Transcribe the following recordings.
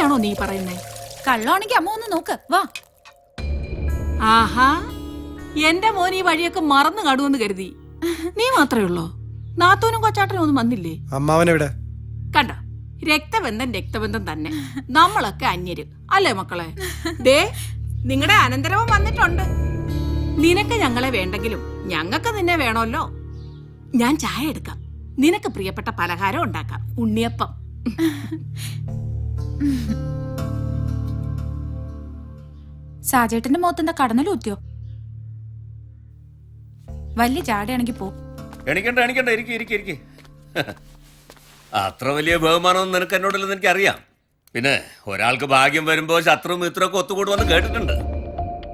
സത്യാണോ നീ പറയുന്നേ? കള്ളാണെങ്കി അമ്മ ഒന്ന് നോക്ക്. വാ. ആഹാ. എന്റെ മോൻ ഈ വഴിയൊക്കെ മറന്നു കാണുമെന്ന് കരുതി. നീ മാത്രമേ ഉള്ളോ? നാത്തൂനും കൊച്ചാട്ടനും ഒന്നും വന്നില്ലേ? അമ്മാവനെവിടെ? കണ്ട? രക്തബന്ധം രക്തബന്ധം തന്നെ. നമ്മളൊക്കെ അന്യര്. അല്ലേ മക്കളെ? ദേ നിങ്ങളുടെ അനന്തരവും വന്നിട്ടുണ്ട്. നിനക്ക് ഞങ്ങളെ വേണ്ടെങ്കിലും ഞങ്ങൾക്ക് നിന്നെ വേണമല്ലോ. ഞാൻ ചായ എടുക്കാം. നിനക്ക് പ്രിയപ്പെട്ട പലഹാരം ഉണ്ടാക്കാം. ഉണ്ണിയപ്പം. സാജേട്ടന്റെ മുഖത്തെന്താ കടന്നലൂത്തിയോ വലിയ ജാടയാണെങ്കി പോ. എണിക്കണ്ട എണിക്കണ്ട. ഇരിക്കെ ഇരിക്കെ ഇരിക്കെ. അത്ര വലിയ ബഹുമാനമൊന്നും നിനക്ക് എന്നോടില്ലെന്ന് എനിക്കറിയാം. പിന്നെ ഒരാൾക്ക് ഭാഗ്യം വരുമ്പോ ശത്രുവും മിത്രമൊക്കെ ഒത്തുകൂടുമെന്ന് കേട്ടിട്ടുണ്ട്.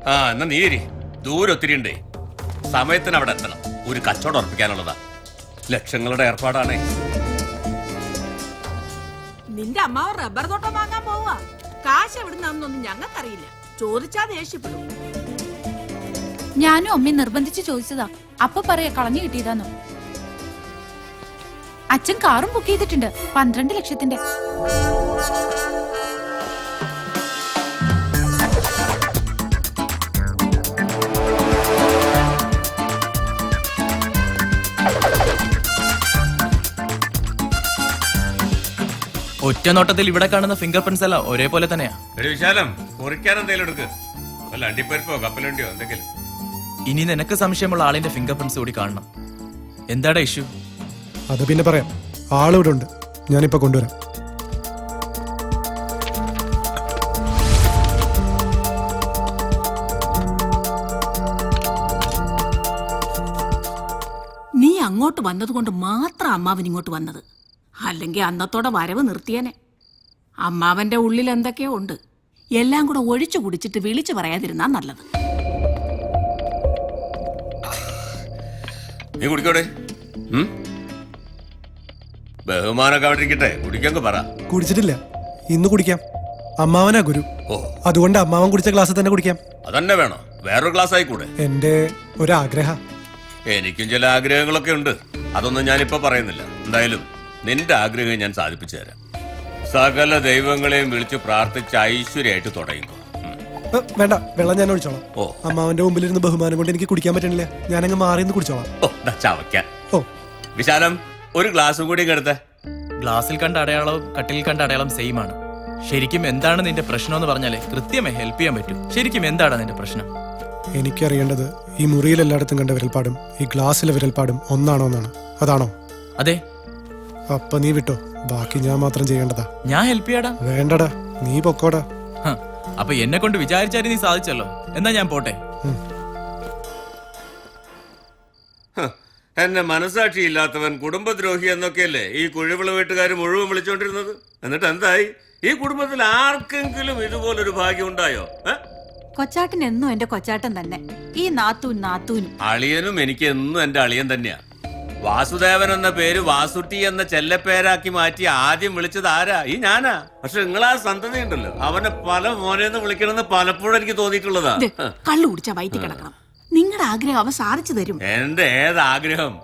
ആ എന്നാ നീ ഇരി. ദൂരെ ഒത്തിരി ഉണ്ടേ. സമയത്തിന് അവിടെ എത്തണം. ഒരു കച്ചവടം ഉറപ്പിക്കാനുള്ളതാ. ലക്ഷങ്ങളുടെ ഏർപ്പാടാണേ. നിന്റെ അമ്മാവ് റബ്ബർ തോട്ടം വാങ്ങാൻ പോവാ കാശ് എവിടുന്നാന്നൊന്നും ഞങ്ങൾക്കറിയില്ല. ചോദിച്ചാ ദേഷ്യപ്പെടും ഞാനും അമ്മയും നിർബന്ധിച്ച് ചോദിച്ചതാ. അപ്പൊ പറയാ കളഞ്ഞു കിട്ടിയതാന്നോ. അച്ഛൻ കാറും ബുക്ക് ചെയ്തിട്ടുണ്ട്. പന്ത്രണ്ട് ലക്ഷത്തിന്റെ. ഒറ്റ നോട്ടത്തിൽ ഇവിടെ കാണുന്ന ഫിംഗർ പ്രിന്റ്സ് എല്ലാം ഒരേപോലെ തന്നെയാ. ഒരു വിശാലം മുറിക്കാൻ എന്തെങ്കിലും എടുക്ക്. വല്ല അണ്ടിപ്പരിപ്പോ കപ്പലണ്ടിയോ എന്തെങ്കിലും. ഇനി നിനക്ക് സംശയമുള്ള ആളിന്റെ ഫിംഗർ പ്രിന്റ്സ് കൂടി കാണണം. എന്താടാ ഇഷ്യൂ അത് പിന്നെ പറയാം. ആളിവിടെ ഉണ്ട് ഞാനിപ്പോ കൊണ്ടുവരാം. നീ അങ്ങോട്ട് വന്നതുകൊണ്ട് മാത്രം അമ്മാവൻ ഇങ്ങോട്ട് വന്നത്. അല്ലെങ്കിൽ അന്നത്തോടെ വരവ് നിർത്തിയനെ. അമ്മാവന്റെ ഉള്ളിൽ എന്തൊക്കെയോ ഉണ്ട്. എല്ലാം കൂടെ ഒഴിച്ചു കുടിച്ചിട്ട് വിളിച്ചു പറയാതിരുന്നാ നല്ലത്. നീ കുടിക്കോടെ? ബഹുമാനൊക്കെ അവിടെ ഇരിക്കട്ടെ. പറ. കുടിച്ചിട്ടില്ല. ഇന്ന് കുടിക്കാം. അമ്മാവനാ ഗുരു. ഓ. അതുകൊണ്ട് അമ്മാവൻ കുടിച്ച ഗ്ലാസ്സിൽ തന്നെ കുടിക്കാം. അതന്നെ വേണോ? വേറൊരു ഗ്ലാസ് ആയിക്കൂടെ എന്റെ ഒരാഗ്രഹ. എനിക്കും ചില ആഗ്രഹങ്ങളൊക്കെ ഉണ്ട്. അതൊന്നും ഞാനിപ്പോ പറയുന്നില്ല. എന്തായാലും നിന്റെ ആഗ്രഹം ഞാൻ സാധിപ്പിച്ചു തരാം. സകല ദൈവങ്ങളെയും വിളിച്ച് പ്രാർത്ഥിച്ച് ഐശ്വര്യമായിട്ട് തുടങ്ങിക്കോ. ഏ, വേണ്ട വെള്ളം ഞാൻ ഒഴിച്ചോളാം. ഓ. അമ്മാവന്റെ മുമ്പിൽ ഇരുന്ന് ബഹുമാനം കൊണ്ട് എനിക്ക് കുടിക്കാൻ പറ്റണില്ല. ഞാനങ്ങ് മാറി നിന്ന് കുടിച്ചോളാം. ഓ ദാ ചവയ്ക്കാൻ ഓ. വിശാലം ഒരു ഗ്ലാസ് കൂടി എടുത്തേ. ഗ്ലാസിൽ കണ്ട അടയാളവും കട്ടിലിൽ കണ്ട അടയാളം സെയിം ആണ്. ശരിക്കും എന്താണ് നിന്റെ പ്രശ്നം എന്ന് പറഞ്ഞാലേ കൃത്യമായി ഹെൽപ്പ് ചെയ്യാൻ പറ്റും. ശരിക്കും എന്താണ് നിന്റെ പ്രശ്നം? എനിക്കറിയേണ്ടത് ഈ മുറിയിൽ എല്ലായിടത്തും കണ്ട വിരൽപ്പാടും ഈ ഗ്ലാസ്സിലെ വിരൽപ്പാടും ഒന്നാണോ എന്നാണ്. അതാണോ? അതെ അപ്പൊ നീ വിട്ടോ. ബാക്കി ഞാൻ മാത്രം ചെയ്യേണ്ടതാ. ഞാൻ ഹെൽപ്പ് ചെയ്യാടാ. വേണ്ടടാ. നീ പൊക്കോടാ. ഹ, അപ്പൊ എന്നെ കൊണ്ട് വിചാരിച്ചാലും നീ സാധിച്ചല്ലോ. എന്നാ ഞാൻ പോട്ടെ. ഹ്, എന്നെ മനസാക്ഷി ഇല്ലാത്തവൻ കുടുംബദ്രോഹി എന്നൊക്കെയല്ലേ ഈ കുഴിവിള വീട്ടുകാർ മുഴുവൻ വിളിച്ചോണ്ടിരുന്നത്? എന്നിട്ട് എന്തായി? ഈ കുടുംബത്തിൽ ആർക്കെങ്കിലും ഇതുപോലൊരു ഭാഗ്യം ഉണ്ടായോ? ഏ? കൊച്ചാട്ടൻ എന്നും എന്റെ കൊച്ചാട്ടൻ തന്നെ. ഈ നാത്തൂൻ നാത്തൂനും. അളിയനും എനിക്ക് എന്നും എന്റെ അളിയൻ തന്നെയാ. വാസുദേവൻ എന്ന പേര് വാസുട്ടി എന്ന ചെല്ലപ്പേരാക്കി മാറ്റി ആദ്യം വിളിച്ചത് ആരാ? ഈ ഞാനാ. പക്ഷെ നിങ്ങളാ സന്തതി ഉണ്ടല്ലോ. അവനെ പല മോനെന്ന് വിളിക്കണമെന്ന് പലപ്പോഴും എനിക്ക് തോന്നിയിട്ടുള്ളതാ. കള്ളു കുടിച്ചാ വയറ്റി കിടക്കണം. നിങ്ങളുടെ ആഗ്രഹം അവ സാധിച്ചു തരും. എന്റെ ഏതാഗ്രഹം?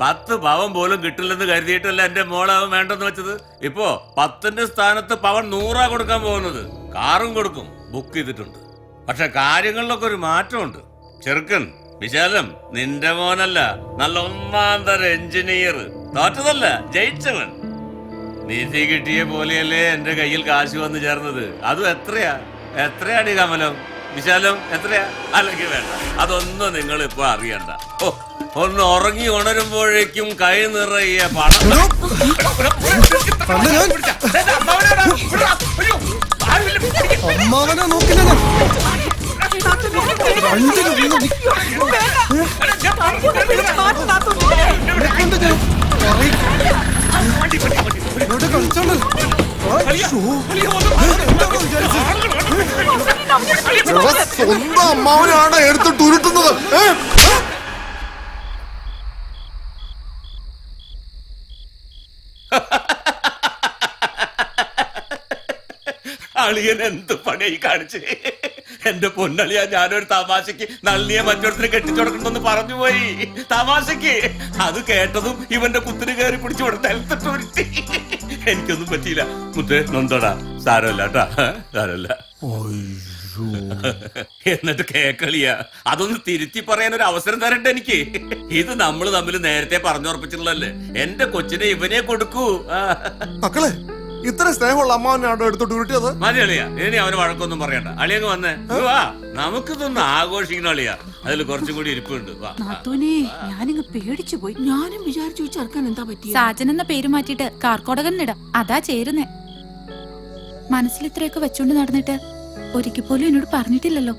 പത്ത് പവൻ പോലും കിട്ടില്ലെന്ന് കരുതിയിട്ടല്ല എന്റെ മോളെ അവൻ വേണ്ടെന്ന് വെച്ചത്? ഇപ്പോ പത്തിന്റെ സ്ഥാനത്ത് പവൻ നൂറാ കൊടുക്കാൻ പോകുന്നത്. കാറും കൊടുക്കും. ബുക്ക് ചെയ്തിട്ടുണ്ട്. പക്ഷെ കാര്യങ്ങളിലൊക്കെ ഒരു മാറ്റമുണ്ട്. ചെറുക്കൻ വിശാലം നിന്റെ മോനല്ല നല്ല ഒന്നാം തരം എഞ്ചിനീയർ. തോറ്റതല്ല ജയിച്ചവൻ. നീതി കിട്ടിയ പോലെയല്ലേ എന്റെ കയ്യിൽ കാശ് വന്നു ചേർന്നത്. അതും എത്രയാ? എത്രയാടി കമലം? വിശാലം എത്രയാ? അല്ലെങ്കിൽ വേണ്ട. അതൊന്നും നിങ്ങൾ ഇപ്പൊ അറിയണ്ട. ഓ ഒന്ന് ഉറങ്ങി ഉണരുമ്പോഴേക്കും കൈ നിറയെ പണം അമ്മാവനെ സ്വന്തം അമ്മാവനാണ് എടുത്തിട്ട് ഉരുട്ടുന്നത്? അളിയൻ എന്ത് പണി കാണിച്ച് എന്റെ പൊന്നളിയ ഞാനൊരു തമാശക്ക് നള്ളിയ മറ്റൊരുത്തിന് കെട്ടിച്ചുടക്കണമെന്ന് പറഞ്ഞു പോയി. തമാശക്ക്. അത് കേട്ടതും ഇവന്റെ കുത്തിന് കയറി പിടിച്ചു കൊടുത്ത നിലത്തിട്ട് എനിക്കൊന്നും പറ്റിയില്ല. മുത്തേ നൊന്തോടാ. സാരമല്ല കേട്ടാ. സാരമല്ല. എന്നിട്ട് കേക്കളിയ. അതൊന്ന് തിരുത്തി പറയാൻ ഒരു അവസരം തരട്ടെ എനിക്ക്. ഇത് നമ്മൾ തമ്മിൽ നേരത്തെ പറഞ്ഞുറപ്പിച്ചിട്ടുള്ളല്ലേ എന്റെ കൊച്ചിനെ ഇവനെ കൊടുക്കൂ. മക്കളെ ഇത്ര സ്നേഹമുള്ള അമ്മാവനാണോ എടുത്തോട്ട് ഉരുട്ടിയത്? മതി അളിയ. ഇനി അവന് വഴക്കൊന്നും പറയണ്ട. അളിയങ്ങ് വന്നേ. വാ നമുക്കിതൊന്ന് ആഘോഷിക്കണം അളിയ. അതിൽ കുറച്ചും കൂടി ഇരിപ്പുണ്ട്. വാ നാത്തൂനെ ഞാനിങ്ങ് പേടിച്ചു പോയി. ഞാനും വിചാരിച്ചു ഈ ചെറുക്കൻ എന്താ പറ്റിയ? സാജൻ എന്ന പേര് മാറ്റിയിട്ട് കാർക്കോടകൻ ഇടാം. അതാ ചേരുന്നേ. മനസ്സിൽ ഇത്രയൊക്കെ വെച്ചോണ്ട് നടന്നിട്ട് ഒരിക്കൽ പോലും എന്നോട് പറഞ്ഞിട്ടില്ലല്ലോ.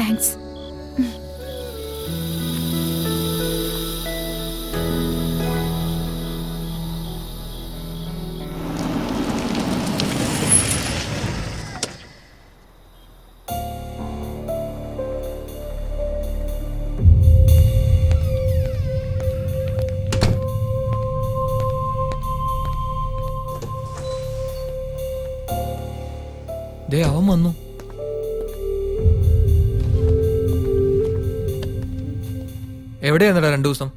താങ്ക്സ് ദേ അവൻ വന്നു. എവിടെയായിരുന്നടാ രണ്ടു ദിവസം?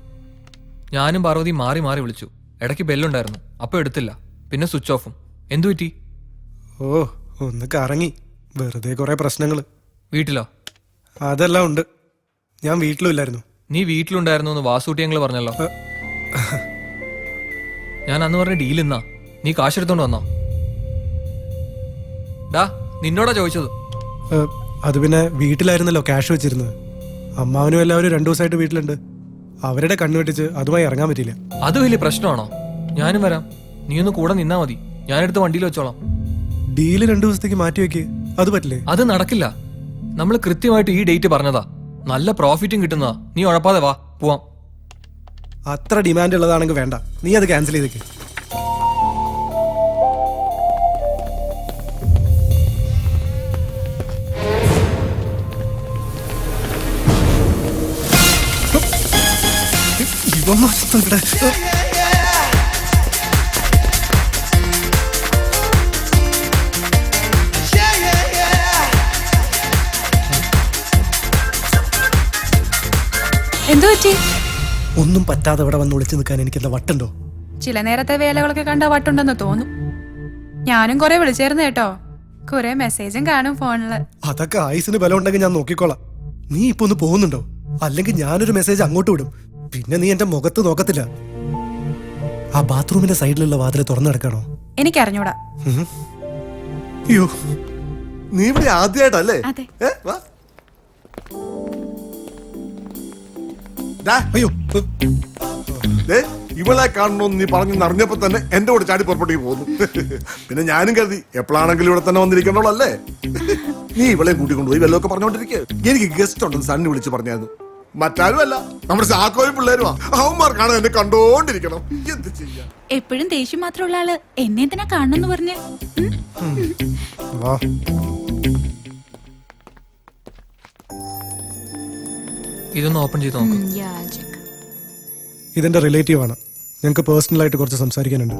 ഞാനും പാർവതി മാറി മാറി വിളിച്ചു. ഇടയ്ക്ക് ബെല്ലുണ്ടായിരുന്നു. അപ്പൊ എടുത്തില്ല. പിന്നെ സ്വിച്ച് ഓഫും. എന്തു പറ്റി? ഓ ഒന്ന് കറങ്ങി. വെറുതെ കുറെ പ്രശ്നങ്ങൾ വീട്ടിലോ? അതെല്ലാം ഉണ്ട്. ഞാൻ വീട്ടിലുമില്ലായിരുന്നു നീ വീട്ടിലുണ്ടായിരുന്നു എന്ന് വാസൂട്ടി ഞങ്ങൾ പറഞ്ഞല്ലോ. ഞാൻ അന്ന് പറഞ്ഞ ഡീൽ ഇന്നാ നീ കാശെടുത്തോണ്ട് വന്നോ? ഡാ നിന്നോടാ ചോദിച്ചത്. അത് പിന്നെ വീട്ടിലായിരുന്നല്ലോ ക്യാഷ് വെച്ചിരുന്നത്. അമ്മാവനും എല്ലാവരും രണ്ടു ദിവസമായിട്ട് വീട്ടിലുണ്ട്. അവരുടെ കണ്ണു വെട്ടിച്ച് അതുമായി ഇറങ്ങാൻ പറ്റില്ല അത് വലിയ പ്രശ്നമാണോ? ഞാനും വരാം. നീ ഒന്ന് കൂടെ നിന്നാ മതി. ഞാനെടുത്ത് വണ്ടിയിൽ വെച്ചോളാം. ഡീൽ രണ്ടു ദിവസത്തേക്ക് മാറ്റി വെക്ക്. അത് പറ്റില്ലേ? അത് നടക്കില്ല. നമ്മൾ കൃത്യമായിട്ട് ഈ ഡേറ്റ് പറഞ്ഞതാ. നല്ല പ്രോഫിറ്റും കിട്ടുന്നതാ. നീ ഉഴപ്പാതെ വാ. പോവാം. അത്ര ഡിമാൻഡ് ഉള്ളതാണെങ്കിൽ വേണ്ട. നീ അത് ക്യാൻസൽ ചെയ്തേക്ക്. ഇവന്മാർ ഇവിടെ എന്തു പറ്റി? ഒന്നും പറ്റാതെ ഇവിടെ വന്ന് വിളിച്ചു നിൽക്കാൻ എനിക്ക് എന്താ വട്ടുണ്ടോ? ചില നേരത്തെ വേലകളൊക്കെ കണ്ട വട്ടുണ്ടെന്ന് തോന്നും. ഞാനും കുറെ വിളിച്ചായിരുന്നു കേട്ടോ. കുറെ മെസ്സേജും കാണും ഫോണിൽ. അതൊക്കെ ആയുസിന് ബലം ഉണ്ടെങ്കിൽ ഞാൻ നോക്കിക്കോളാം. നീ ഇപ്പൊ ഒന്ന് പോകുന്നുണ്ടോ? അല്ലെങ്കിൽ ഞാനൊരു മെസ്സേജ് അങ്ങോട്ട് വിടും. പിന്നെ നീ എന്റെ മുഖത്ത് നോക്കത്തില്ല. ആ ബാത്റൂമിന്റെ സൈഡിലുള്ള വാതിൽ തുറന്നു എനിക്ക് എനിക്കറിഞ്ഞൂടാ. അയ്യോ നീ ഇവിടെ ആദ്യമായിട്ടല്ലേ അതെ. വാ. ദാ, അയ്യോ. ദേ, ഇവളെ കാണണമെന്ന് നീ പറഞ്ഞു അറിഞ്ഞപ്പോ തന്നെ എന്റെ കൂടെ ചാടി പുറപ്പെട്ടേക്ക് പോകുന്നു പിന്നെ ഞാനും കരുതി എപ്പോഴാണെങ്കിലും ഇവിടെ തന്നെ വന്നിരിക്കണോളല്ലേ നീ ഇവളെ കൂട്ടിക്കൊണ്ടുപോയി വല്ലതൊക്കെ പറഞ്ഞോണ്ടിരിക്കുക എനിക്ക് ഗസ്റ്റ് ഉണ്ടെന്ന് സണ്ണി വിളിച്ച് പറഞ്ഞായിരുന്നു. മറ്റാരും അല്ല. നമ്മുടെ ചാക്കോയും പിള്ളേരുമാ അവന്മാർക്കാണ് എന്നെ കണ്ടോണ്ടിരിക്കണം. എന്ത് ചെയ്യാ? എപ്പോഴും ദേഷ്യം മാത്രമുള്ള ആൾ എന്നെ തന്നെ കാണണമെന്ന് പറഞ്ഞ്. ഇതൊന്ന് ഓപ്പൺ ചെയ്ത് നോക്ക്. ഇതെന്റെ റിലേറ്റീവ് ആണ് ഞങ്ങൾക്ക് പേഴ്സണലായിട്ട് കുറച്ച് സംസാരിക്കാനുണ്ട്.